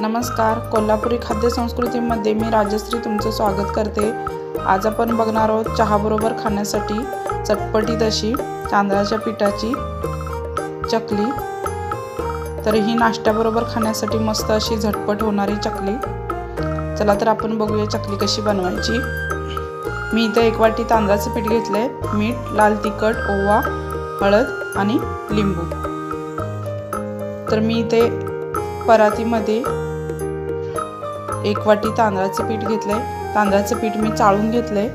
नमस्कार. कोल्हापुरी खाद्यसंस्कृतीमध्ये मी राजश्री तुमचं स्वागत करते. आज आपण बघणार आहोत चहाबरोबर खाण्यासाठी चटपटीत अशी तांदळाच्या पिठाची चकली. तर ही नाश्त्याबरोबर खाण्यासाठी मस्त अशी झटपट होणारी चकली. चला तर आपण बघूया चकली कशी बनवायची. मी इथं एक वाटी तांदळाचं पीठ घेतलं आहे मीठ लाल तिखट ओवा हळद आणि लिंबू. तर मी इथे परातीमध्ये एक वाटी तांदळाचं पीठ घेतलंय. तांदळाचं पीठ मी चाळून घेतलंय.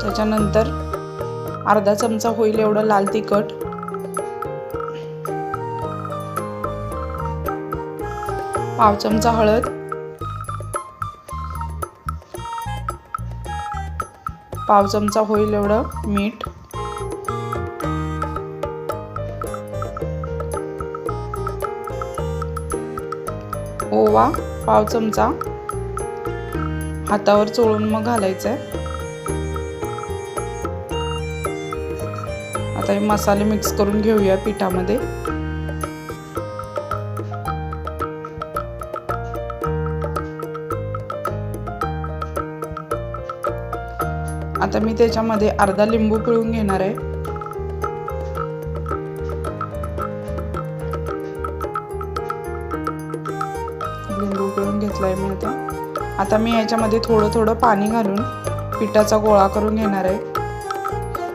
त्याच्यानंतर अर्धा चमचा होईल एवढं लाल तिखट. पाव चमचा हळद. पाव चमचा होईल एवढं मीठ. ओवा पाव चमचा. हातावर चोळून मग घालायचं आहे आता हे मसाले मिक्स करून घेऊया पिठामध्ये. आता मी त्याच्यामध्ये अर्धा लिंबू पिळून घेणार आहे. घेतलं आहे मी आता. आता मी याच्यामध्ये थोडं थोडं पाणी घालून पिठाचा गोळा करून घेणार आहे.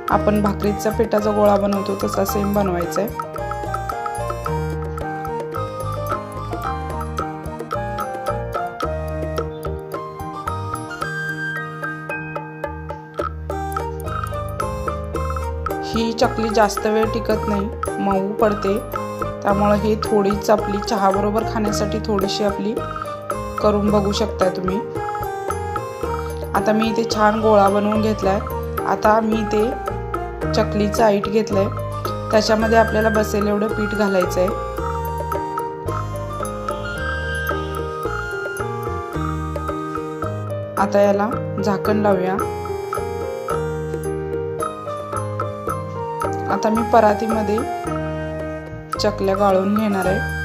आपण भाकरीचा पिठाचा गोळा बनवतो तसा सेम बनवायचा आहे ही चकली जास्त वेळ टिकत नाही मऊ पडते. त्यामुळं हे थोडीच आपली चहाबरोबर खाण्यासाठी थोडीशी आपली करून बघू शकताय तुम्ही. आता मी इथे छान गोळा बनवून घेतलाय. आता मी ते चकलीचं आईट घेतलंय. त्याच्यामध्ये आपल्याला बसेल एवढं पीठ घालायचं आहे आता याला झाकण लावूया. आता मी परातीमध्ये चकल्या गाळून घेणार आहे.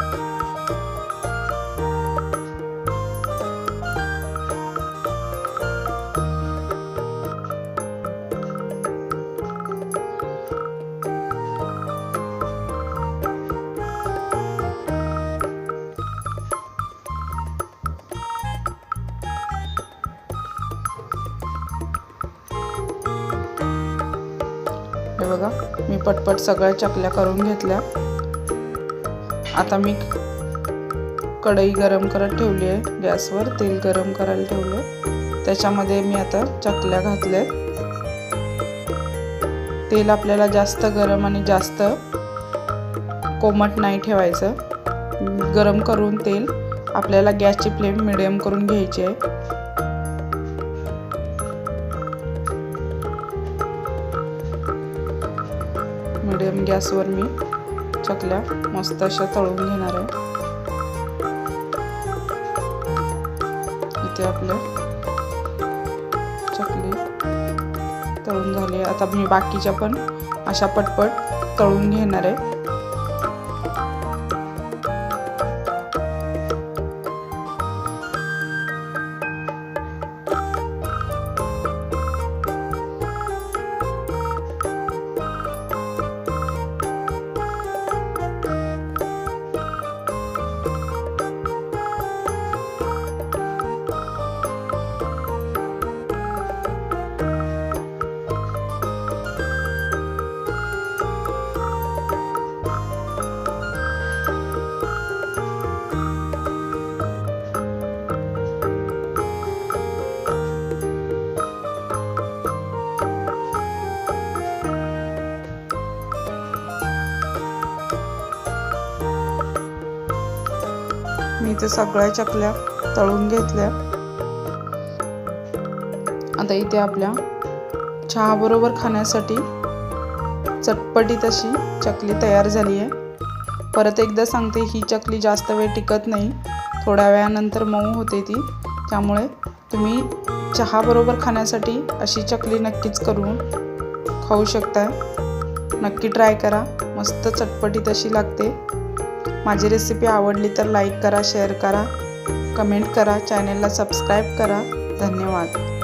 हे बघा. मी पटपट सगळ्या चकल्या करून घेतल्या. आता मी कढई गरम करत ठेवली आहे. गॅसवर तेल गरम करायला ठेवलं त्याच्यामध्ये मी आता चकल्या घातल्या तेल आपल्याला जास्त गरम आणि जास्त कोमट नाही ठेवायचं. गरम करून तेल आपल्याला गॅसची फ्लेम मिडियम करून घ्यायची आहे. मिडियम गॅसवर मी चकल्या मस्त अशा तळून घेणार आहे. इथे आपल्या चकली तळून झाली आता मी बाकीच्या पण अशा पटपट तळून घेणार आहे. मी इथे सगळ्या चकल्या तळून घेतल्या. आता इथे आपल्या चहाबरोबर खाण्यासाठी चटपटीत अशी चकली तयार झाली आहे. परत एकदा सांगते ही चकली जास्त वेळ टिकत नाही. थोड्या वेळानंतर मऊ होते ती. त्यामुळे तुम्ही चहाबरोबर खाण्यासाठी अशी चकली नक्कीच करून खाऊ शकता नक्की ट्राय करा. मस्त चटपटीत अशी लागते. माझी रेसिपी आवडली तर लाईक करा शेअर करा कमेंट करा चॅनलला सबस्क्राईब करा. धन्यवाद.